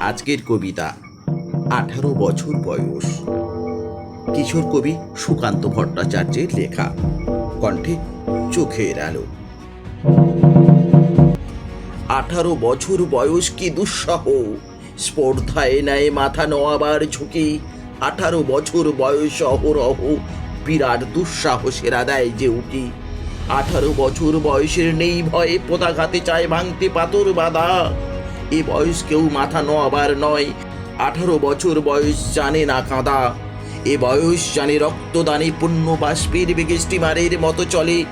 আজকের কবিতা, আঠারো বছর বয়স। কিশোর কবি সুকান্ত ভট্টাচার্যের লেখা, কণ্ঠে চোখের আলো। আঠারো বছর বয়স কি দুঃসহ, স্পর্ধায় নেয় মাথা নোয়াবার ঝুঁকি। আঠারো বছর বয়স অহরহ, বিরাট দুঃসাহসেরা দেয় যে উঠি আঠারো বছর বয়সের নেই ভয়ে পদাঘাতে চায় ভাঙতে পাথর বাঁধা। এ বয়স কেউ মাথা নোয়াবার নয়। আঠারো বছর বয়স জানে না কাঁদা। এ বয়স জানে রক্তদানে পুণ্য বাষ্পের বেগে স্টিমারের মতো চলে।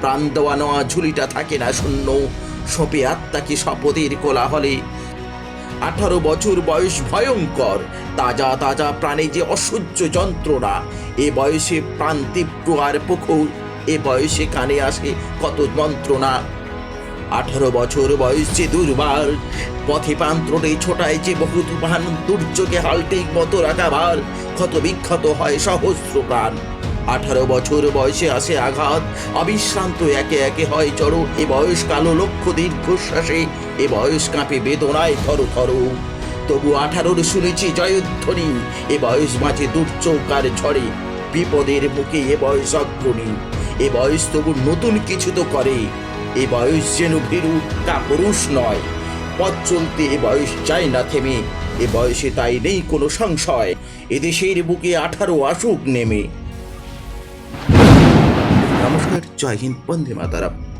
প্রাণ দেওয়া নেওয়া ঝুলিটা থাকে না শূন্য। সপে আত্মাকে শপথের কোলাহলে। আঠারো বছর বয়স ভয়ঙ্কর। তাজা তাজা প্রাণে যে অসহ্য যন্ত্রণা। এ বয়সে প্রাণ তীব্র আর প্রখর এ বয়সে কানে আসে কত যন্ত্রণা। আঠারো বছর বয়স দুর্বার। পথে প্রান্তরে ছোটায় যে বহু তুফান, দুর্যোগে হালটিক মতো রাখাবার ক্ষত বিক্ষত হয় সহস্র প্রাণ। আঠারো বছর বয়সে আসে আঘাত। অবিশ্রান্ত একে একে হয় জড়ো এ বয়স কালো লক্ষ দীর্ঘশ্বাসে। এ বয়স কাঁপে বেদনায় থর থর। তবু আঠারোর শুনেছি জয়ধ্বনি। এ বয়স মাঝে দুর্চৌকার ঝড়ে বিপদের মুখে এ বয়স অগ্রণী। এ বয়স তবু নতুন কিছু তো করে। এ বয়স যেন ভীরু, তা পুরুষ নয়। পথ চলতে এ বয়স চায় না থেমে, এ বয়সে তাই নেই কোনো সংশয়। এদেশের বুকে আঠারো আসুক নেমে। নমস্কার, জয় হিন্দ, বন্দে মাতারাম।